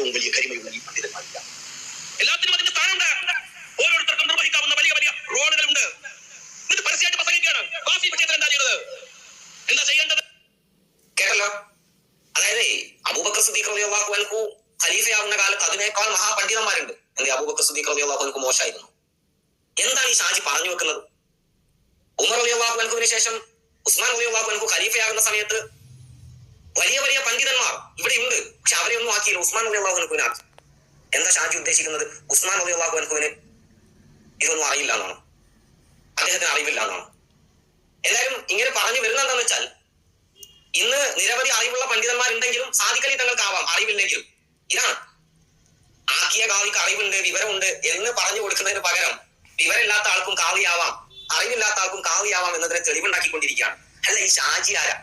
ഏറ്റവും വലിയ കരിമയുള്ള ഈ പണ്ഡിതന്മാരില്ല എല്ലാത്തിനും അതിന്റെ സ്ഥാനമുണ്ട്. ഓരോരുത്തർക്കും നിർവഹിക്കാവുന്ന വലിയ വലിയ റോളുകളുണ്ട് എന്നിട്ട് പരസ്യമായിട്ട് പ്രസംഗിക്കുകയാണ്. വാസി വിഷയത്തിൽ എന്താ ചെയ്തത്? എന്താ ചെയ്യേണ്ടത്? കേട്ടല്ലോ? അതായത് അബൂബക്കർ സുദ്ദീഖ് റളിയല്ലാഹു അൻഹു ഖലീഫയാവുന്ന കാലത്ത് അതിനേക്കാൾ മഹാപണ്ഡിതന്മാരുണ്ട്. എന്ത് അബൂബക്കർ സുദ്ദീഖ് റളിയല്ലാഹു അൻഹു മോശമായിരുന്നു. എന്താണ് ഈ ഷാജി പറഞ്ഞു വെക്കുന്നത്? ഉമർ റളിയല്ലാഹു അൻഹുവിന് ശേഷം ഉസ്മാൻ റളിയല്ലാഹു അൻഹു ഖലീഫയാകുന്ന സമയത്ത് വലിയ വലിയ പണ്ഡിതന്മാർ ഇവിടെ ഉണ്ട്. പക്ഷെ അവരെ ഒന്നും ആക്കിയില്ല. ഉസ്മാൻ റളിയല്ലാഹു അൻഹുവിനെ ആക്കി എന്താ ഷാജി ഉദ്ദേശിക്കുന്നത്? ഉസ്മാൻ റളിയല്ലാഹു അൻഹുവിന് ഇതൊന്നും അറിയില്ല എന്നാണ്. അദ്ദേഹത്തിന് അറിവില്ല എന്നാണ്. എല്ലാവരും ഇങ്ങനെ പറഞ്ഞു വരുന്ന എന്താണെന്ന് വെച്ചാൽ ഇന്ന് നിരവധി അറിവുള്ള പണ്ഡിതന്മാരുണ്ടെങ്കിലും സാധിക്കലി തങ്ങൾക്കാവാം. അറിവില്ലെങ്കിലും. ഇതാണ്. ആക്കിയ കാവിക്ക് അറിവുണ്ട് വിവരമുണ്ട് എന്ന് പറഞ്ഞു കൊടുക്കുന്നതിന് പകരം വിവരമില്ലാത്ത ആൾക്കും കാവിയാവാം അറിവില്ലാത്ത ആൾക്കും കാവിയാവാം എന്നതിനെ തെളിവുണ്ടാക്കിക്കൊണ്ടിരിക്കുകയാണ്. അല്ല ഈ ഷാജി ആരാ?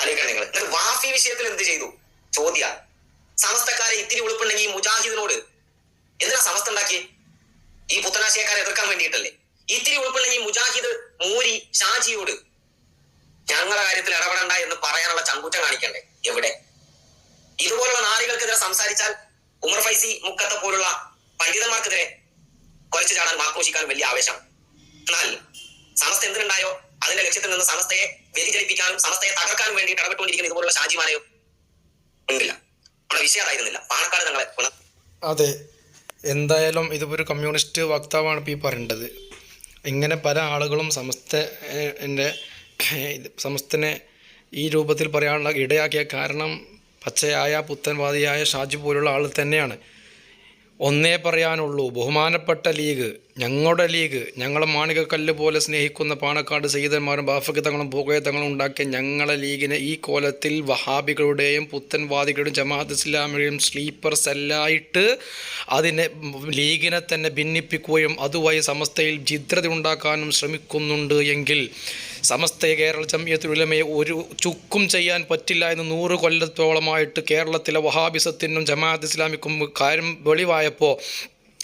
ആലോചിക്കണം നിങ്ങൾ എന്നിട്ട് വാഫി വിഷയത്തിൽ എന്ത് ചെയ്തു? ചോദ്യ. സമസ്തക്കാരെ ഇത്തിരി ഉളുപ്പുണ്ടെങ്കിൽ ഈ മുജാഹിദിനോട് എന്തിനാ സമസ്ത ഉണ്ടാക്കിയേ? ഈ പുത്തനാശയക്കാരെ എതിർക്കാൻ വേണ്ടിയിട്ടല്ലേ? ഇത്തിരി ഉൾപ്പെടുന്ന ഈ മുജാഹിദ് മൂരി ഷാജിയോട് ഞങ്ങളുടെ കാര്യത്തിൽ ഇടപെടണ്ട എന്ന് പറയാനുള്ള ചങ്കൂറ്റം കാണിക്കണ്ടേ? എവിടെ? ഇതുപോലുള്ള നാരികൾക്കെതിരെ സംസാരിച്ചാൽ ഉമർ ഫൈസി മുക്കത്തെ പോലുള്ള പണ്ഡിതന്മാർക്കെതിരെ കുറച്ച് ചാടാൻ ആഘോഷിക്കാൻ വലിയ ആവേശം എന്നാൽ സമസ്ത എന്തിനുണ്ടായോ? അതിന്റെ ലക്ഷ്യത്തിൽ നിന്ന് സമസ്തയെ വ്യതിചലിപ്പിക്കാനും സമസ്തയെ തകർക്കാനും വേണ്ടി ഇടപെട്ടുകൊണ്ടിരിക്കുന്ന ഇതുപോലുള്ള ഷാജിമാരെയോ ഉണ്ടില്ല നമ്മുടെ വിഷയം അതായിരുന്നില്ല പാണക്കാട് തങ്ങളെ അതെ. എന്തായാലും ഇതിപ്പോൾ കമ്മ്യൂണിസ്റ്റ് വക്താവാണ് ഇപ്പോൾ ഈ പറയേണ്ടത്. ഇങ്ങനെ പല ആളുകളും സമസ്ത എന്റെ സമസ്തനെ ഈ രൂപത്തിൽ പറയാനുള്ള ഇടയാക്കിയ കാരണം പച്ചയായ പുത്തൻവാദിയായ ഷാജി പോലുള്ള ആൾ തന്നെയാണ്. ഒന്നേ പറയാനുള്ളൂ ബഹുമാനപ്പെട്ട ലീഗ് ഞങ്ങളുടെ ലീഗ് ഞങ്ങളെ മാണികക്കല്ല് പോലെ സ്നേഹിക്കുന്ന പാണക്കാട് സയ്യിദന്മാരും ബാഫക്ക് തങ്ങളും ഉണ്ടാക്കിയ ഞങ്ങളെ ലീഗിനെ ഈ കോലത്തിൽ വഹാബികളുടെയും പുത്തൻവാദികളുടെയും ജമാഅത്ത് ഇസ്ലാമിയുടെയും സ്ലീപ്പർ സെല്ലായിട്ട് അതിനെ ലീഗിനെ തന്നെ ഭിന്നിപ്പിക്കുകയും അതുവഴി സമസ്തയിൽ ജിദ്രത ഉണ്ടാക്കാനും ശ്രമിക്കുന്നുണ്ട് എങ്കിൽ സമസ്ത കേരള ജമിയത്തുൽ ഉലമയെ ഒരു ചുക്കും ചെയ്യാൻ പറ്റില്ല എന്ന് നൂറ് കൊല്ലത്തോളമായിട്ട് കേരളത്തിലെ വഹാബിസത്തിനും ജമാഅത്ത് ഇസ്ലാമിക്കും കാര്യം വെളിവായപ്പോൾ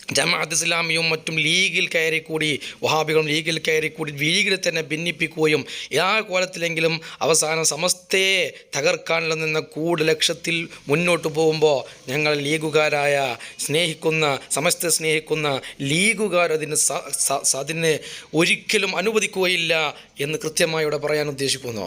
ജമാഅത്ത് ഇസ്ലാമിയും മറ്റും ലീഗിൽ കയറിക്കൂടി വഹാബികളും ലീഗിൽ കയറിക്കൂടി ലീഗിൽ തന്നെ ഭിന്നിപ്പിക്കുകയും ആ കോലത്തിലെങ്കിലും അവസാനം സമസ്തയെ തകർക്കാനുള്ള നിന്ന കൂട് ലക്ഷ്യത്തിൽ മുന്നോട്ട് പോകുമ്പോൾ ഞങ്ങൾ ലീഗുകാരായ സ്നേഹിക്കുന്ന സമസ്ത സ്നേഹിക്കുന്ന ലീഗുകാർ അതിന് അതിന് ഒരിക്കലും അനുവദിക്കുകയില്ല എന്ന് കൃത്യമായി ഇവിടെ പറയാൻ ഉദ്ദേശിക്കുന്നു.